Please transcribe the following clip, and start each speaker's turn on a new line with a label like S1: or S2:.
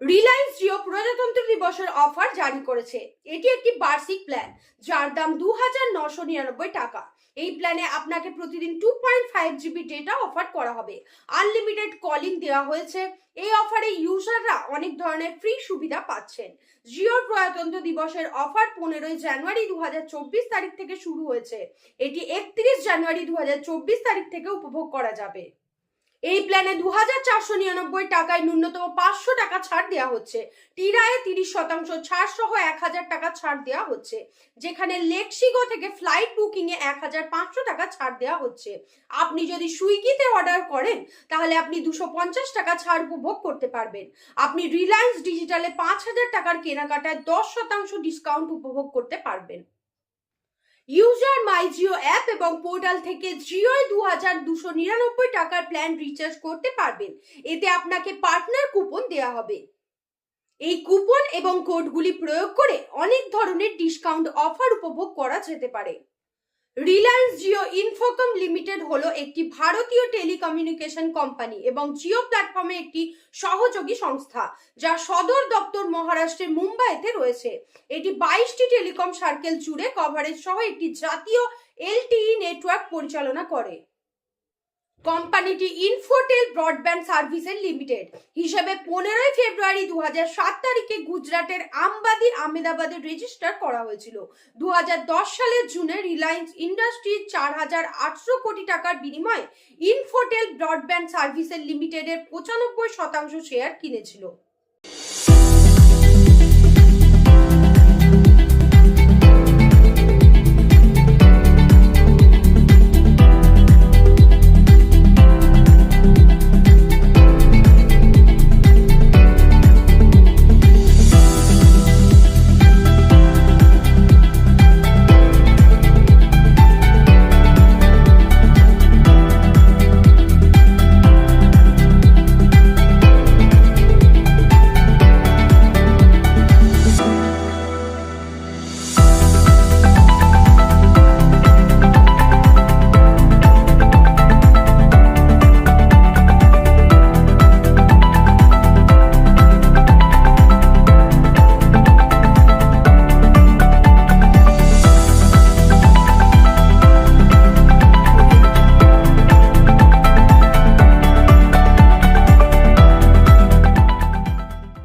S1: রিলায়েন্স জিও প্রজাতন্ত্র দিবসের অফার জারি করেছে। এটি একটি বার্ষিক প্ল্যান যার দাম দু হাজার নশো নিরানব্বই টাকা। এই প্ল্যানে আপনাকে প্রতিদিন two point five GB data offer করা হবে। আনলিমিটেড কলিং দেওয়া হয়েছে। এই অফারে ইউজাররা অনেক ধরনের ফ্রি সুবিধা পাচ্ছেন। জিওর প্রজাতন্ত্র দিবসের অফার পনেরোই জানুয়ারি দু হাজার চব্বিশ তারিখ থেকে শুরু হয়েছে। এটি একত্রিশ জানুয়ারি দু হাজার চব্বিশ তারিখ থেকে উপভোগ করা যাবে। এই প্ল্যানে দু হাজার চারশো নিরানব্বই টাকায় ন্যূনতম পাঁচশো টাকা ছাড় দেওয়া হচ্ছে। টিরায়ে তিরিশ শতাংশ ছাড় সহ এক হাজার টাকা ছাড় দেওয়া হচ্ছে। যেখানে লেক্সিগো থেকে ফ্লাইট বুকিং এ এক হাজার পাঁচশো টাকা ছাড় দেওয়া হচ্ছে। আপনি যদি সুইগিতে অর্ডার করেন, তাহলে আপনি দুশো পঞ্চাশ টাকা ছাড় উপভোগ করতে পারবেন। আপনি রিলায়েন্স ডিজিটালে পাঁচ হাজার টাকার কেনাকাটায় দশ শতাংশ ডিসকাউন্ট উপভোগ করতে পারবেন। ইউজার মাই জিও অ্যাপ এবং পোর্টাল থেকে জিওয় দু হাজার দুশো নিরানব্বই টাকার প্ল্যান রিচার্জ করতে পারবেন। এতে আপনাকে পার্টনার কুপন দেওয়া হবে। এই কুপন এবং কোডগুলি প্রয়োগ করে অনেক ধরনের ডিসকাউন্ট অফার উপভোগ করা যেতে পারে। রিলায়েন্স জিও ইনফোকম লিমিটেড হলো একটি ভারতীয় টেলিকমিউনিকেশন কোম্পানি এবং জিও প্ল্যাটফর্মে একটি সহযোগী সংস্থা, যা সদর দপ্তর মহারাষ্ট্রের মুম্বাইতে রয়েছে। এটি বাইশটি টেলিকম সার্কেল জুড়ে কভারেজ সহ একটি জাতীয় এলটিই নেটওয়ার্ক পরিচালনা করে। কোম্পানিটি ইনফোটেল ব্রডব্যান্ড সার্ভিসেস লিমিটেড হিসেবে পনেরোই ফেব্রুয়ারি দু সাত তারিখে গুজরাটের আমবাদি আহমেদাবাদে রেজিস্টার করা হয়েছিল। দু হাজার দশ সালের জুনে রিলায়েন্স ইন্ডাস্ট্রিজ চার হাজার আটশো কোটি টাকার বিনিময়ে ইনফোটেল ব্রডব্যান্ড সার্ভিসেস লিমিটেডের পঁচানব্বই শতাংশ শেয়ার কিনেছিল।